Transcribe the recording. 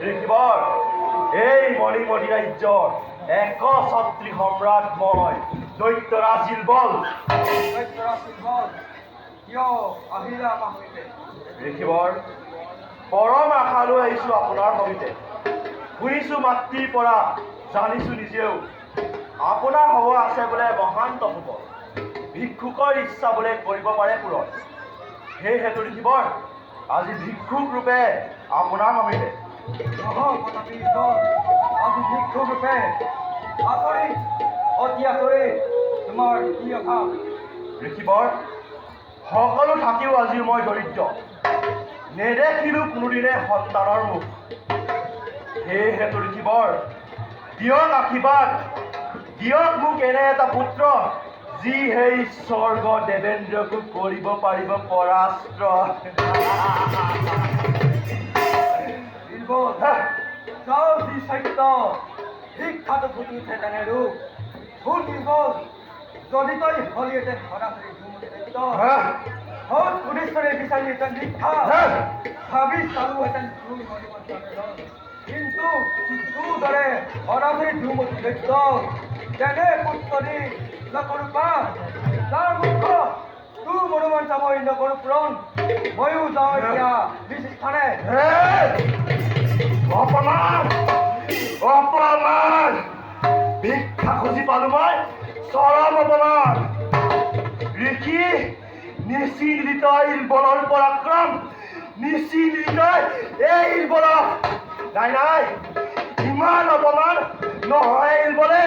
দেখিবৰ এই মণিমণি ৰাজ্যৰ এক ছত্ৰী সম্ৰাট মই দৈত্যৰাজ শিলবল কিয় আহিলা আমাৰ সৈতে দেখিবৰ পৰম আশা লৈ আহিছোঁ আপোনাৰ সমিতে শুনিছোঁ মাতৃৰ পৰা জানিছোঁ নিজেও। আপোনাৰ হ'ব আছে বোলে মহান তপোবল ভিক্ষুকৰ ইচ্ছা বোলে কৰিব পাৰে পূৰণ সেইহেতু দেখিবৰ আজি ভিক্ষুক ৰূপে আপোনাৰ সমিতে আজি ৰূপে আচৰিত অতি তোমাৰ কি অভাৱ? দেখিবৰ, সকলো থাকিও আজিও মই দৰিদ্ৰ। নেদেখিলোঁ কোনোদিনে সন্তানৰ মুখ। সেয়েহেতু দেখিবৰ, দিয়ক আশীৰ্বাদ। দিয়ক মোক এনে এটা পুত্ৰ যি সেই স্বৰ্গ দেৱেন্দ্ৰকো কৰিব পাৰিব পৰাস্ত্ৰ চাও যি সত্য শিক্ষাটো ফুটি উঠে তেনে ৰূপ। ভুল বীৰবল যদি তই হলিহেঁতেন সদাচৰি ধুমুত হা? হত পুলিচৰে বিচাৰিহেঁতেন শিক্ষা হা? ভাবি চালোহেঁতেন তোৰ কিন্তু দৰে সদাচৰি ধুমুত সত্য তেনে পুত্ৰী নকৰো পাপ তাৰ মুখ তোৰ মনোমন চামই নকৰো পূৰণ ময়ো যাওঁ এতিয়া স্থানে। অপমান। অপমান ভিক্ষা খুঁজি মই চৰম অপমান ঋষি, নিশ্চিত হৃদয় বলৰ পৰাক্ৰম নিশিলিত এই ইলবলক নাই নাই, ইমান অপমান নহয় ঋষি